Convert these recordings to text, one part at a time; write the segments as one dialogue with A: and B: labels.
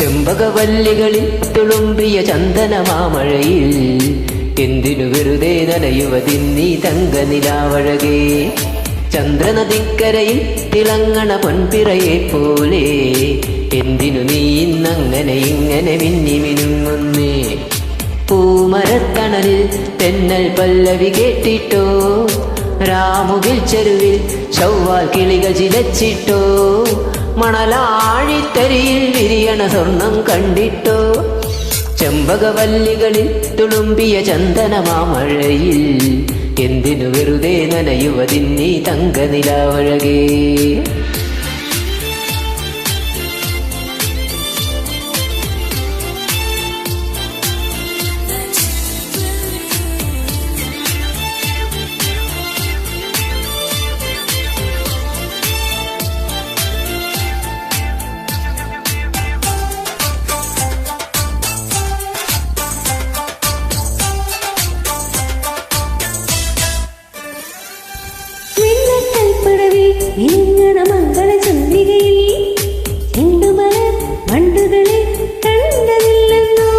A: ചെമ്പകവല്ലികളിൽ തുളുമ്പിയ ചന്ദനമാമഴയിൽ എന്തിനു വെറുതെ നനയുവതിന്നീ തങ്ക നിലാവഴകേ ചന്ദ്രനദിക്കരയിൽ തിളങ്ങണ പൊൻപിറയെ പോലെ. എന്തിനു നീ ഇന്നങ്ങനെ ഇങ്ങനെ മിന്നി മിനുങ്ങുന്നേ? പൂമരത്തണലിൽ തെന്നൽ പല്ലവി കേട്ടിട്ടോ? രാമുകിൽ ചെരുവിൽ ചൊവ്വാൽ കിളികൾ ചിലച്ചിട്ടോ? മണലാഴിത്തരിയിൽ വിരിയണ സ്വർണം കണ്ടിട്ടോ? ചെമ്പകവല്ലികളിൽ തുളുമ്പിയ ചന്ദനമാമഴയിൽ എന്തിനു വെറുതെ നനയുവതിന്നീ തങ്ക നിലാവഴകേ
B: മംഗള ചന്ദ്രികയിൽ ചെണ്ടുമലർ വണ്ടുകളെ കണ്ടതില്ലെന്നോ?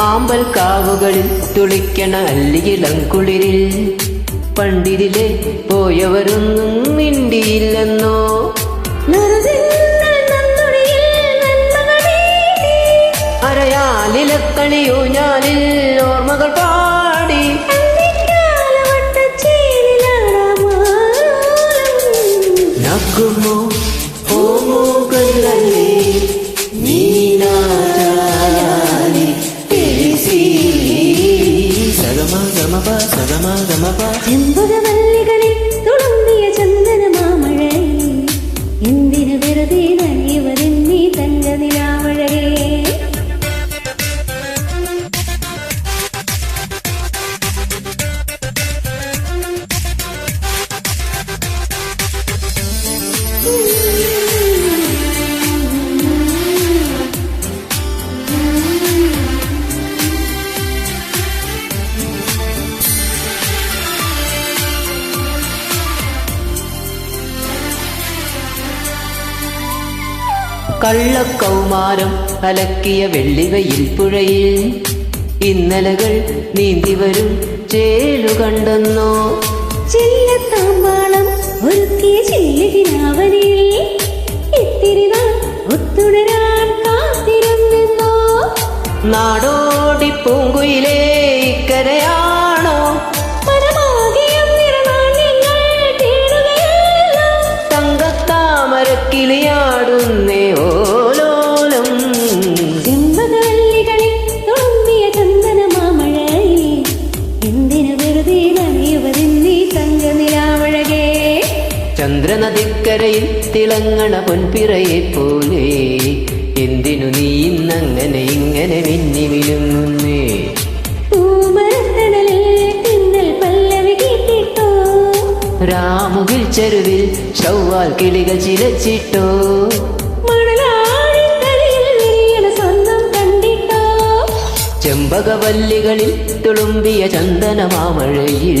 A: ആമ്പൽ കാവുകളിൽ തുളിക്കണ അല്ലിയിളം കുളിരിൽ പണ്ടിരിലെ പോയവരൊന്നും മിണ്ടിയില്ലെന്നോ?
B: നറുതിന്നൽ
A: ഞാനിൽ ഓർമ്മകൾ പാടി
B: கமப சகம கமப செம்பக மல்லிகளில்
A: കള്ളക്കൗമാരം അലക്കിയ വെള്ളിവയിൽ പുഴയിൽ. ഇന്നലകൾ നീന്തി വരും ചേലു കണ്ടെന്നോ?
B: ചെല്ലത്താമ്പാളം ഒരുക്കിയ ചില്ലുകിനാവനിൽ ഇത്തിരി ഒത്തുടരാൻ കാത്തിരുന്നോ
A: നാടോടി പൂങ്കുയിലേ ഇക്കരയാണോ ചന്ദ്രനദിക്കരയിൽ തിളങ്ങണ പൊൻപിറയെ പോലെ എന്തിനു നീ ഇന്നങ്ങനെ ഇങ്ങനെ മിന്നി
B: കേട്ടിട്ടോ?
A: രാമുകിൽ ചെരുവിൽ ചൊവ്വാൽ കിളികൾ ചിലച്ചിട്ടോ? ചെമ്പകവല്ലികളിൽ തുളുമ്പിയ ചന്ദനമാമഴയിൽ